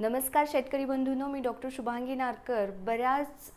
नमस्कार शेतकरी बंधूंनो मी डॉक्टर शुभांगी नारकर. बऱ्याच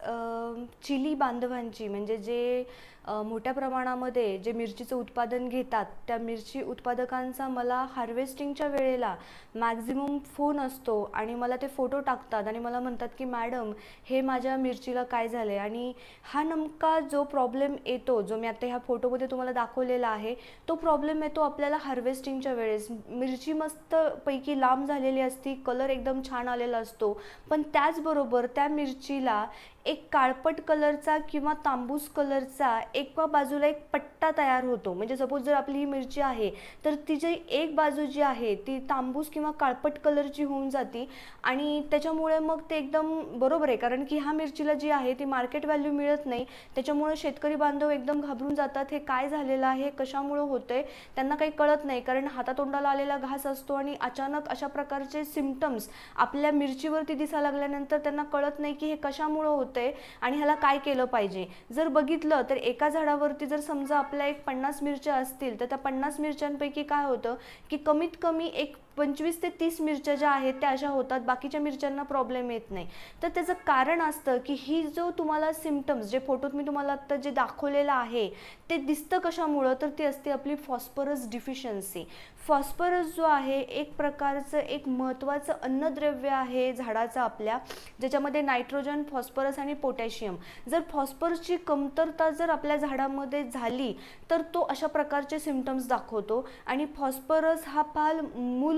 चिली बांधवांची म्हणजे जे मोठ्या प्रमाणामध्ये जे मिरचीचं उत्पादन घेतात त्या मिरची उत्पादकांचा मला हार्वेस्टिंगच्या वेळेला मॅक्झिमम फोन असतो आणि मला ते फोटो टाकतात आणि मला म्हणतात की मॅडम हे माझ्या मिरचीला काय झालं आहे आणि हा नेमका जो प्रॉब्लेम येतो जो मी आता ह्या फोटोमध्ये तुम्हाला दाखवलेला आहे तो प्रॉब्लेम येतो आपल्याला हार्वेस्टिंगच्या वेळेस. मिरची मस्त पैकी लांब झालेली असती कलर एकदम छान आलेला असतो. पण त्याचबरोबर त्या मिरचीला एक काळपट कलरचा किंवा तांबूस कलरचा एका बाजूला एक पट्टा तयार होतो. म्हणजे सपोज जर आपली ही मिरची आहे तर तिची एक बाजू जी आहे ती तांबूस किंवा काळपट कलरची होऊन जाती आणि त्याच्यामुळे मग ते एकदम बरोबर आहे. कारण की ह्या मिरचीला जी आहे ती मार्केट व्हॅल्यू मिळत नाही. त्याच्यामुळे शेतकरी बांधव एकदम घाबरून जातात हे काय झालेलं आहे कशामुळं होतंय त्यांना काही कळत नाही. कारण हातातोंडाला आलेला घास असतो आणि अचानक अशा प्रकारचे सिमटम्स आपल्या मिरचीवरती दिसायला लागल्यानंतर त्यांना कळत नाही की हे कशामुळं होतंय आणि ह्याला काय केलं पाहिजे? जर बघितलं तर एका झाडावरती जर समजा आपल्या एक पन्नास मिरच्या असतील तर त्या पन्नास मिरच्यांपैकी काय होतं की कमीत कमी एक पंचवीस ते तीस मिरच्या ज्या आहेत त्या अशा होतात. बाकीच्या मिरच्यांना प्रॉब्लेम येत नाही. तर त्याचं कारण असतं की ही जो तुम्हाला सिमटम्स जे फोटोत मी तुम्हाला आत्ता जे दाखवलेलं आहे ते दिसतं कशामुळं? तर ती असते आपली फॉस्फरस डिफिशियन्सी फॉस्फरस जो आहे एक प्रकारचं एक महत्त्वाचं अन्नद्रव्य आहे झाडाचं आपल्या ज्याच्यामध्ये नायट्रोजन फॉस्फरस आणि पोटॅशियम जर फॉस्फरसची कमतरता जर आपल्या झाडामध्ये झाली तर तो अशा प्रकारचे सिमटम्स दाखवतो. आणि फॉस्फरस हा फार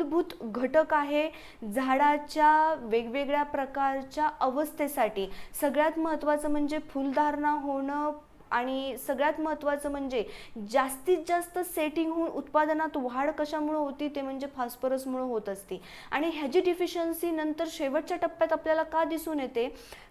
मूलभूत घटक आहे झाडाच्या वेगवेगळ्या प्रकारच्या अवस्थेसाठी. सगळ्यात महत्त्वाचं म्हणजे फुलधारणा होणं आणि सगळ्यात महत्त्वाचं म्हणजे जास्तीत जास्त सेटिंग होऊन उत्पादनात वाढ कशामुळं होती ते म्हणजे फॉस्फरसमुळं होत असते. आणि ह्याची डिफिशियन्सी नंतर शेवटच्या टप्प्यात आपल्याला का दिसून येते?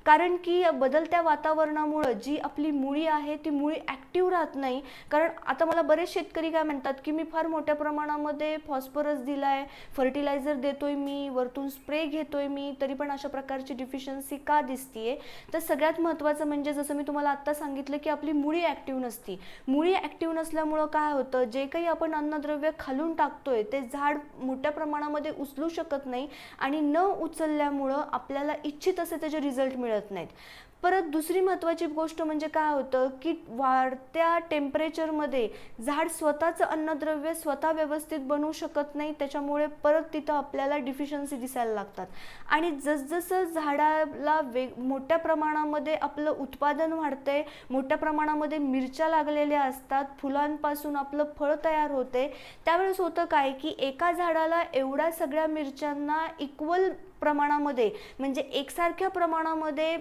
कारण की बदलत्या वातावरणामुळं जी आपली मुळी आहे ती मुळी ॲक्टिव्ह राहत नाही. कारण आता मला बरेच शेतकरी काय म्हणतात की मी फार मोठ्या प्रमाणामध्ये फॉस्फरस दिलाय फर्टिलायझर देतोय मी वरतून स्प्रे घेतोय मी तरी पण अशा प्रकारची डिफिशियन्सी का दिसतीये? तर सगळ्यात महत्त्वाचं म्हणजे जसं मी तुम्हाला आत्ता सांगितलं की आपली मुळी ॲक्टिव्ह नसती. मुळी ॲक्टिव्ह नसल्यामुळं काय होतं? जे काही आपण अन्नद्रव्य खालून टाकतोय ते झाड मोठ्या प्रमाणामध्ये उचलू शकत नाही आणि न उचलल्यामुळं आपल्याला इच्छित असे त्याचे रिझल्ट मिळत नाहीत परत दुसरी महत्त्वाची गोष्ट म्हणजे काय होतं की वाढत्या टेम्परेचरमध्ये झाड स्वतःचं अन्नद्रव्य स्वतः व्यवस्थित बनवू शकत नाही त्याच्यामुळे परत तिथं आपल्याला डिफिशन्सी दिसायला लागतात. आणि जसजसं झाडाला वेग मोठ्या प्रमाणामध्ये आपलं उत्पादन वाढतंय मोठ्या प्रमाणामध्ये मिरच्या लागलेल्या असतात फुलांपासून आपलं फळ तयार होते त्यावेळेस होतं काय की एका झाडाला एवढ्या सगळ्या मिरच्यांना इक्वल प्रमाणामध्ये म्हणजे एकसारख्या प्रमाणामध्ये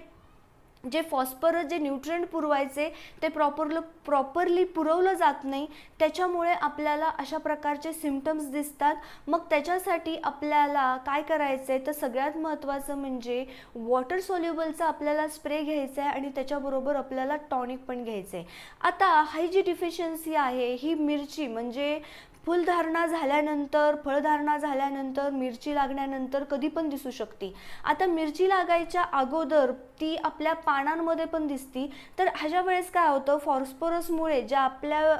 जे फॉस्फरस जे न्यूट्रिएंट पुरवायचे ते प्रॉपरलं प्रॉपरली पुरवलं जात नाही. त्याच्यामुळे आपल्याला अशा प्रकारचे सिमटम्स दिसतात. मग त्याच्यासाठी आपल्याला काय करायचं आहे तर सगळ्यात महत्त्वाचं म्हणजे वॉटर सोल्युबलचा आपल्याला स्प्रे घ्यायचा आहे आणि त्याच्याबरोबर आपल्याला टॉनिक पण घ्यायचं आहे आता ही जी डिफिशियन्सी आहे. ही मिरची म्हणजे फुलधारणा झाल्यानंतर फळधारणा झाल्यानंतर मिरची लागल्यानंतर कधी पण दिसू शकते. आता मिरची लागायच्या अगोदर ती आपल्या पानांमध्ये पण दिसती. तर ह्याच्या वेळेस काय होतं फॉस्फरसमुळे ज्या आपल्या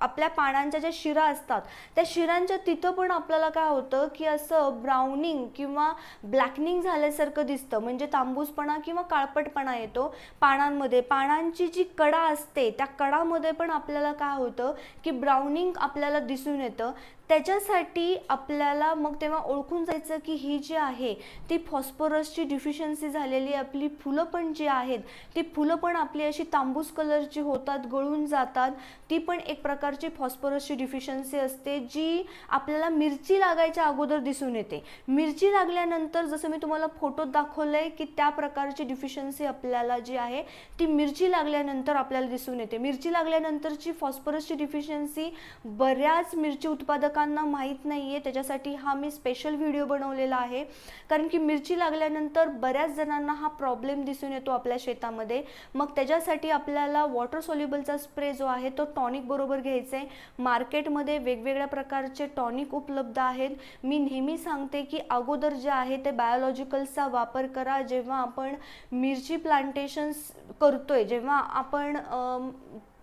आपल्या पानांच्या ज्या शिरा असतात त्या शिरांच्या तिथं पण आपल्याला काय होतं की असं ब्राउनिंग किंवा ब्लॅकनिंग झाल्यासारखं दिसतं. म्हणजे तांबूसपणा किंवा काळपटपणा येतो पानांमध्ये. पानांची जी कडा असते त्या कडामध्ये पण आपल्याला काय होतं की ब्राउनिंग आपल्याला दिसून येतं. त्याच्यासाठी आपल्याला मग तेव्हा ओळखून जायचं की ही जी आहे ती फॉस्फरसची डिफिशियन्सी झालेली आपली फुलं पण जी आहेत ती फुलं पण आपली अशी तांबूस कलरची होतात गळून जातात. ती पण एक प्रकारची फॉस्फरसची डिफिशियन्सी असते जी आपल्याला मिरची लागायच्या अगोदर दिसून येते. मिरची लागल्यानंतर जसं मी तुम्हाला फोटोत दाखवलं आहे की त्या प्रकारची डिफिशियन्सी आपल्याला जी आहे ती मिरची लागल्यानंतर आपल्याला दिसून येते. मिरची लागल्यानंतरची फॉस्फरसची डिफिशियन्सी बऱ्याच मिरची उत्पादकांना माहीत नाही आहे त्याच्यासाठी हा मी स्पेशल व्हिडिओ बनवलेला आहे. कारण की मिरची लागल्यानंतर बऱ्याच जणांना हा प्रॉब्लेम दिसून येतो आपल्या शेतामध्ये. मग त्याच्यासाठी आपल्याला वॉटर सोल्युबलचा स्प्रे जो आहे तो टॉनिक बरोबर घ्यायचा आहे मार्केटमध्ये वेगवेगळ्या प्रकारचे टॉनिक उपलब्ध आहेत. मी नेहमी सांगते की अगोदर जे आहे ते बायोलॉजिकल्सचा वापर करा. जेव्हा आपण मिरची प्लांटेशन्स करतोय जेव्हा आपण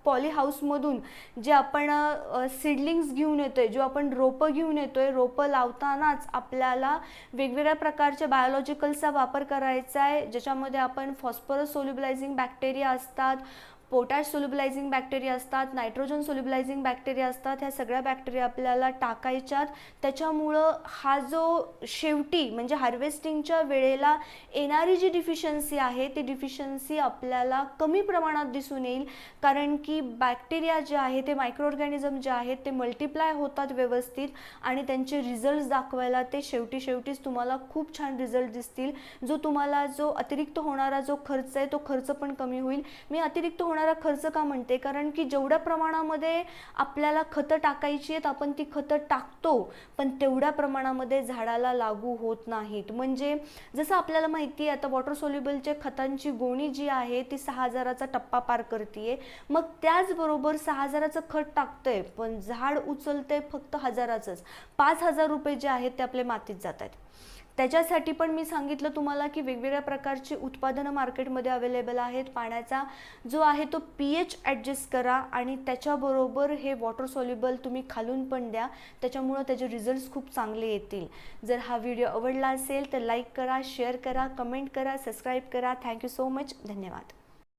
पॉली हाऊसमधून जे आपण सिडलिंग्स घेऊन येतोय जो आपण रोपं घेऊन येतोय रोपं लावतानाच आपल्याला वेगवेगळ्या प्रकारच्या बायोलॉजिकल्सचा वापर करायचा आहे ज्याच्यामध्ये आपण फॉस्फरस सोल्युबलायझिंग बॅक्टेरिया असतात पोटॅश सोल्युबलायझिंग बॅक्टेरिया असतात नायट्रोजन सोल्युबलायझिंग बॅक्टेरिया असतात ह्या सगळ्या बॅक्टेरिया आपल्याला टाकायच्यात. त्याच्यामुळं हा जो शेवटी म्हणजे हार्वेस्टिंगच्या वेळेला येणारी जी डिफिशियन्सी आहे ती डिफिशियन्सी आपल्याला कमी प्रमाणात दिसून येईल. कारण की बॅक्टेरिया जे आहे ते मायक्रो ऑर्गॅनिझम जे आहेत ते मल्टिप्लाय होतात व्यवस्थित आणि त्यांचे रिझल्ट दाखवायला ते शेवटी शेवटीच तुम्हाला खूप छान रिझल्ट दिसतील. जो तुम्हाला जो अतिरिक्त होणारा जो खर्च आहे तो खर्च पण कमी होईल. मी अतिरिक्त होणार होणारा खर्च का म्हणते? कारण की जेवढ्या प्रमाणामध्ये आपल्याला खतं टाकायची आहेत आपण ती खतं टाकतो पण तेवढ्या प्रमाणामध्ये झाडाला लागू होत नाहीत. म्हणजे जसं आपल्याला माहिती आहे आता वॉटर सोल्युबलच्या खतांची गोणी जी आहे ती सहा हजाराचा टप्पा पार करते मग त्याचबरोबर सहा हजाराचं खत टाकतंय पण झाड उचलतंय फक्त हजाराचंच. पाच हजार रुपये जे आहेत ते आपले मातीत जात आहेत त्याच्यासाठी पण मी सांगितलं तुम्हाला की वेगवेगळ्या प्रकारची उत्पादनं मार्केटमध्ये अवेलेबल आहेत. पाण्याचा जो आहे तो पी एच ॲडजस्ट करा आणि त्याच्याबरोबर हे वॉटर सॉल्युबल तुम्ही खालून पण द्या. त्याच्यामुळं त्याचे रिझल्ट्स खूप चांगले येतील. जर हा व्हिडिओ आवडला असेल तर लाईक करा शेअर करा कमेंट करा सबस्क्राईब करा. थँक्यू सो मच धन्यवाद.